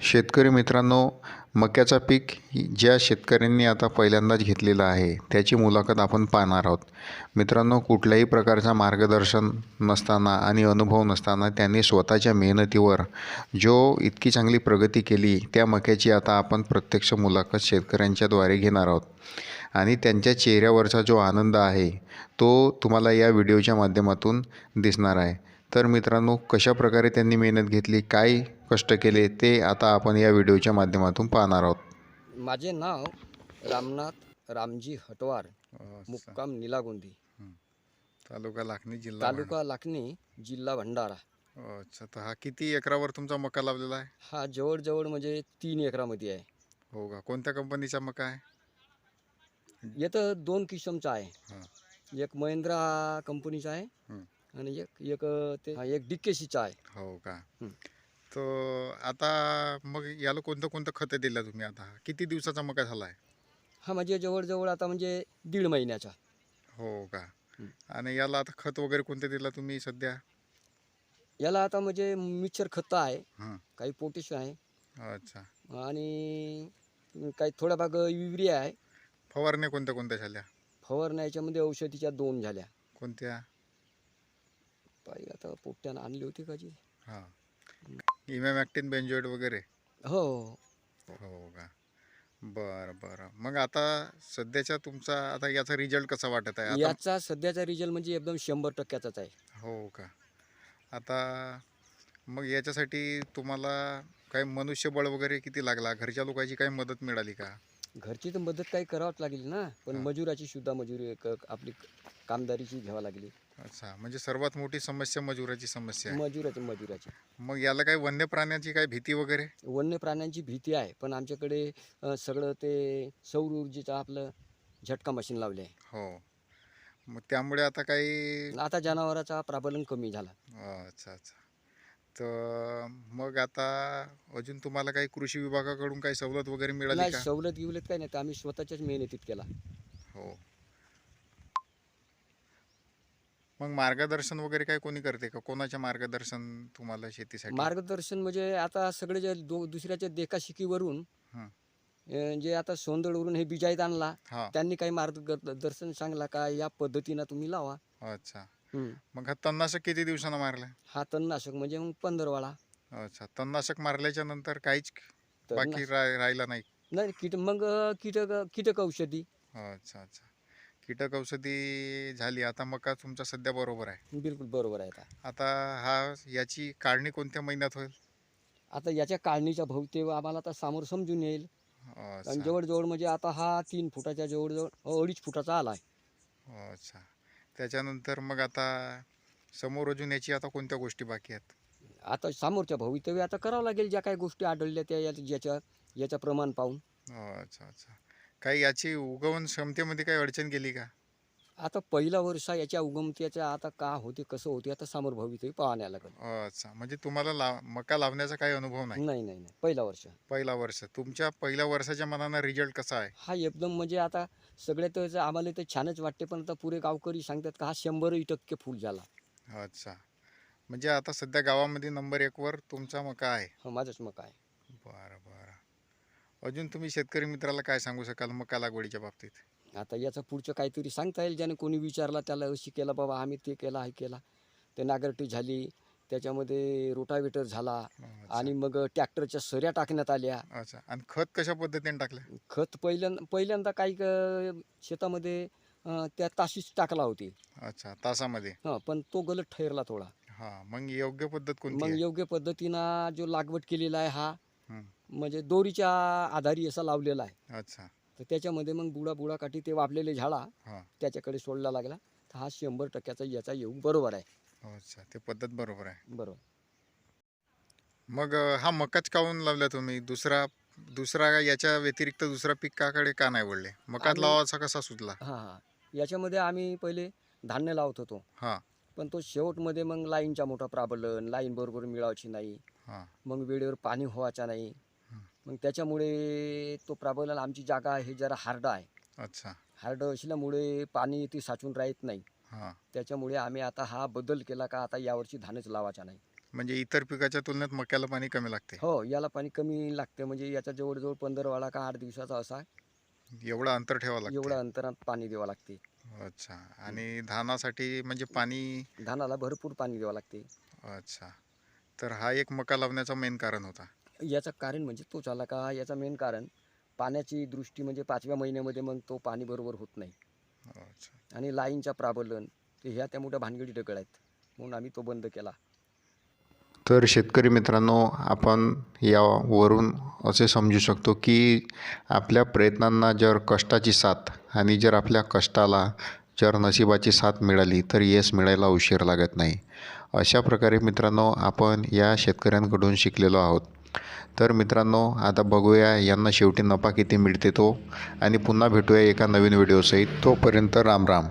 शेतकरी मित्रांनो मक्याचा पीक ज्या शेतकऱ्यांनी आता पहिल्यांदाच घेतलेलं आहे त्याची मुलाखत आपण पाहणार आहोत. मित्रांनो कुठल्याही प्रकारचा मार्गदर्शन नसताना आणि अनुभव नसताना त्यांनी स्वतःच्या मेहनतीवर जो इतकी चांगली प्रगती केली त्या मक्याची आता आपण प्रत्यक्ष मुलाखत शेतकऱ्यांच्याद्वारे घेणार आहोत. आणि त्यांच्या चेहऱ्यावरचा जो आनंद आहे तो तुम्हाला या व्हिडिओच्या माध्यमातून दिसणार आहे. तर मित्रांनो कशाप्रकारे त्यांनी मेहनत घेतली काय कष्ट केले ते आता आपण या व्हिडिओच्या माध्यमातून पाहणार आहोत. माझे नाव रामनाथ रामजी हटवार मुक्काम निलागुंदी. तालुका लाखनी जिल्हा तालुका लाखणी जिल्हा भंडारा. अच्छा तर हा किती एकरावर तुमचा मका लावलेला आहे? हा जवळजवळ म्हणजे तीन एकरामध्ये आहे. हो का? कोणत्या कंपनीचा मका आहे? येतं दोन किसमचा आहे. हां. एक महिंद्रा कंपनीचा आहे. आणि एक एक ते हा, एक डिकेसीचा आहे. हो का? हं. तर आता मग याला कोणतं कोणतं खतं दिलं तुम्ही आता? किती दिवसाचा मका झाला आहे? हा म्हणजे जवळजवळ आता म्हणजे दीड महिन्याचा. हो का. आणि याला आता खत वगैरे कोणते दिलं तुम्ही सध्या? याला आता म्हणजे मिक्सर खतं आहे. हां. काही पोटॅश आहे. अच्छा. आणि काही थोडा भाग युरिया आहे. फवारण्या कोणत्या कोणत्या झाल्या? फवारण्या याच्यामध्ये औषधीच्या दोन झाल्या. कोणत्या? पाहिजे आता पोट्यानं आणली होती का जी? हां. इमॅमॅक्टिन बेंजोइड वगैरे? हो. हो का? बरं बरं. मग आता सध्याच्या तुमचा आता याचा रिझल्ट कसा वाटत आहे? आता याचा सध्याचा रिझल्ट म्हणजे एकदम शंभर टक्क्याचाच आहे. हो का? आता मग याच्यासाठी तुम्हाला काही मनुष्यबळ वगैरे किती लागला? घरच्या लोकांची काही मदत मिळाली का? घरची तर मदत काही करावंच लागेल ना. पण हा. मजुराची सुद्धा मजुरी क- आपली कामदारीची घ्यावी लागली. अच्छा म्हणजे सर्वात मोठी समस्या मजुराची समस्या आहे. मजुराची मजुराची. मग याला काही वन्य प्राण्याची काही भीती वगैरे? वन्य प्राण्यांची भीती आहे पण आमच्याकडे अ, सगळं ते सौर ऊर्जेचं आपलं झटका मशीन लावले आहे. हो. मग त्यामुळे आता काही आता जनावराचा प्राबलन कमी झाला. अच्छा अच्छा. तर मग आता अजून तुम्हाला काही कृषी विभागाकडून काही सवलत वगैरे मिळाली नाही का? सवलत गिवलत काही नाही तर आम्ही स्वतःच्याच मेहनतीत केला. हो. मग मार्गदर्शन वगैरे काय कोणी करते का? कोणाचे मार्गदर्शन तुम्हाला शेतीसाठी? मार्गदर्शन म्हणजे आता सगळे जे दो दुसऱ्याच्या देखाशिकीवरून हं. अ, जे आता सोंदळवरून हे बिजाईत आणला हा. त्यांनी काही मार्गदर्शन सांगला का? या पद्धतीनं तुम्ही लावा. अच्छा. मग हा तणनाशक किती दिवसानं मारलं हा तणनाशक म्हणजे मग पंधरवाळा अच्छा. तणनाशक मारल्याच्या नंतर काहीच बाकी राहिला नाही? नाही कीट मग अ, कीटक कीटक औषधी. अच्छा अच्छा. कीटक औषधी झाली आता मका तुमचा सध्या बरोबर आहे? बिलकुल बरोबर आहे आता. आता हा याची काढणी कोणत्या महिन्यात होईल? आता याच्या काढणीच्या भोवते आम्हाला आता समोर समजून येईल. आणि जवळजवळ म्हणजे आता हा तीन फुटाच्या जवळजवळ अ, अडीच फुटाचा आला आहे. अच्छा. त्याच्यानंतर मग आता समोर अजून याची आता कोणत्या गोष्टी बाकी आहेत? आता समोरच्या भवितव्य आता करावं लागेल ज्या काही गोष्टी आढळल्या त्या या- ज्याच्या याचं प्रमाण पाहून. अच्छा अच्छा. काही याची उगवण क्षमतेमध्ये काही अडचण गेली का? आता पहिला वर्ष याच्या उगमत्याच्या आता का होते कसं होते आता समोर भवितव्य पाहण्या लागेल. अच्छा. म्हणजे तुम्हाला लाव मका लावण्याचा काही अनुभव नाही? नाही नाही नाही. पहिला वर्ष. पहिला वर्ष. तुमच्या पहिल्या वर्षाच्या मनानं रिझल्ट कसा आहे? हा एकदम म्हणजे आता सगळ्यात आम्हाला तर छानच वाटते पण आता पुरे गावकरी सांगतात का हा शंभरही टक्के फुल झाला. अच्छा. म्हणजे आता सध्या गावामध्ये नंबर एकवर तुमचा मका आहे. हा माझंच मग काय बरं बरं अजून तुम्ही शेतकरी मित्राला काय सांगू शकाल मका लागवडीच्या बाबतीत? आता याचं पुढचं काहीतरी सांगता येईल. ज्याने कोणी विचारला त्याला अशी केला बाबा आम्ही ते केला हे केला. ते नागरटी झाली त्याच्यामध्ये रोटावेटर झाला. आणि मग ट्रॅक्टरच्या सऱ्या टाकण्यात आल्या. अच्छा. आणि खत कशा पद्धतीने टाकलं? खत पहिल्यांदा पहिल्यांदा काही क- शेतामध्ये अं, त्या ताशीच टाकला होती. अच्छा. तासामध्ये? हां पण तो गलत ठरला थोडा. हा. मग योग्य पद्धत कोणती मग आहे? योग्य पद्धतीनं जो लागवड केलेला आहे हा हं. म्हणजे दोरीच्या आधारी असा लावलेला आहे. अच्छा. तर त्याच्यामध्ये मग बुडा बुडा काठी ते वापलेले झाडा हा. त्याच्याकडे सोडला लागला. तर हा शंभर टक्क्याचा याचा येऊ बरोबर आहे. अच्छा ते पद्धत बरोबर आहे. बरोबर. मग अं, हा मकाच काऊन लावला तुम्ही? दुसरा दुसरा याच्या व्यतिरिक्त दुसरा पिकाकडे का नाही वळले? मकात आम्ही- लावायचा कसा सुचला? हां हां. याच्यामध्ये आम्ही पहिले धान्य लावत होतो. हा. पण तो शेवटमध्ये मग लाईनचा मोठा प्राबलन लाईन बरोबर मिळायची नाही. हा. मग वेळेवर पाणी व्हायचा नाही. मग त्याच्यामुळे तो प्राबलन आमची जागा हे जरा हार्ड आहे. अच्छा. हार्ड असल्यामुळे पाणी ती साचून राहत नाही. हा. त्याच्यामुळे आम्ही आता हा बदल केला का आता यावर्षी धानच लावायचा नाही. म्हणजे इतर पिकाच्या तुलनेत मक्याला पाणी कमी लागते. हो याला पाणी कमी लागतं. म्हणजे याचा जवळजवळ पंधरवाडा का आठ दिवसाचा असा एवढं अंतर ठेवावं लागते. एवढ्या अंतरात पाणी द्यावं लागते. अच्छा. आणि धानासाठी म्हणजे पाणी धानाला भरपूर पाणी द्यावं लागते. अच्छा. तर हा एक मका लावण्याचं मेन कारण होता. याचं कारण म्हणजे तोच आला का? याचं मेन कारण पाण्याची दृष्टी म्हणजे पाचव्या महिन्यामध्ये मग तो पाणी बरोबर होत नाही. आणि लाईनच्या प्राबल्यन ते ह्या त्या मोठ्या भानगडी दगड आहेत. म्हणून आम्ही तो बंद केला. तर शेतकरी मित्रांनो आपण यावरून असे समजू शकतो की आपल्या प्रयत्नांना जर कष्टाची साथ आणि जर आपल्या कष्टाला जर नशिबाची साथ मिळाली तर यश मिळायला उशीर लागत नाही. अशा प्रकारे मित्रांनो आपण या शेतकऱ्यांकडून शिकलेलो आहोत. तर मित्रांनो आता बघूया यांना शेवटी नफा किती मिळते तो. आणि पुन्हा भेटूया एका नवीन व्हिडिओसहित. तोपर्यंत राम राम.